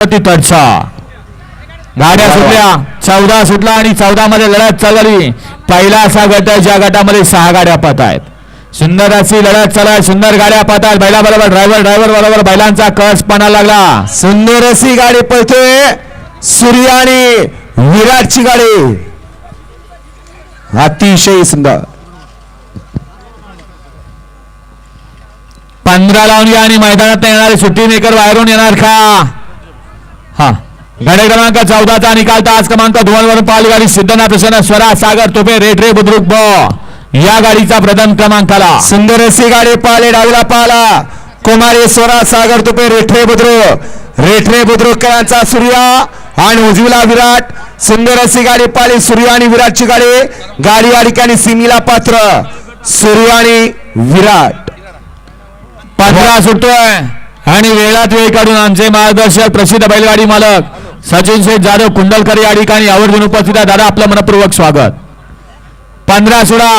ती तडसा. गाड्या सुटल्या चौदा सुटला आणि चौदा मध्ये लढत चालली. पहिला असा गट आहे ज्या गटामध्ये सहा गाड्या पाहत आहेत सुंदर अशी लढत चालू आहे. सुंदर गाड्या पाहत आहेत बैला बरोबर ड्रायव्हर ड्रायव्हर बरोबर बैलांचा कस पणा लागला. सुंदर अशी गाडी पळतोय. सूर्य आणि विराटची गाडी. अतिशय सुंदर. पंधरा लावून घ्या आणि मैदानात येणारे सुट्टी मेकर बाहेरून येणार का? हा. गाडी क्रमांक चौदाचा निकाल तास क्रमांक दोन वरून पाहिली गाडी सिद्धनाथ प्रसन्न स्वरा सागर तोपे रेड रे बुद्रुक ब. या गाडीचा प्रथम क्रमांक आला सुंदर अशी गाडी पाहिले डावीला पाहला कुमारी स्वरा सागर तुपे रेठरे बुद्रुक. रेठरे बुद्रुकरांचा सूर्य आणि उजवीला विराट. सुंदर अशी गाडी पाहिली सूर्य आणि विराटची गाडी. गाडी या ठिकाणी सिमीला पात्र. सूर्य आणि विराट. पंधरा सुटतोय. आणि वेळात वेळ काढून आमचे मार्गदर्शक प्रसिद्ध बैलगाडी मालक सचिन शेठ जाधव कुंडलकर या ठिकाणी आवर्जून उपस्थित आहे दादा आपलं मनपूर्वक स्वागत. पंधरा सोळा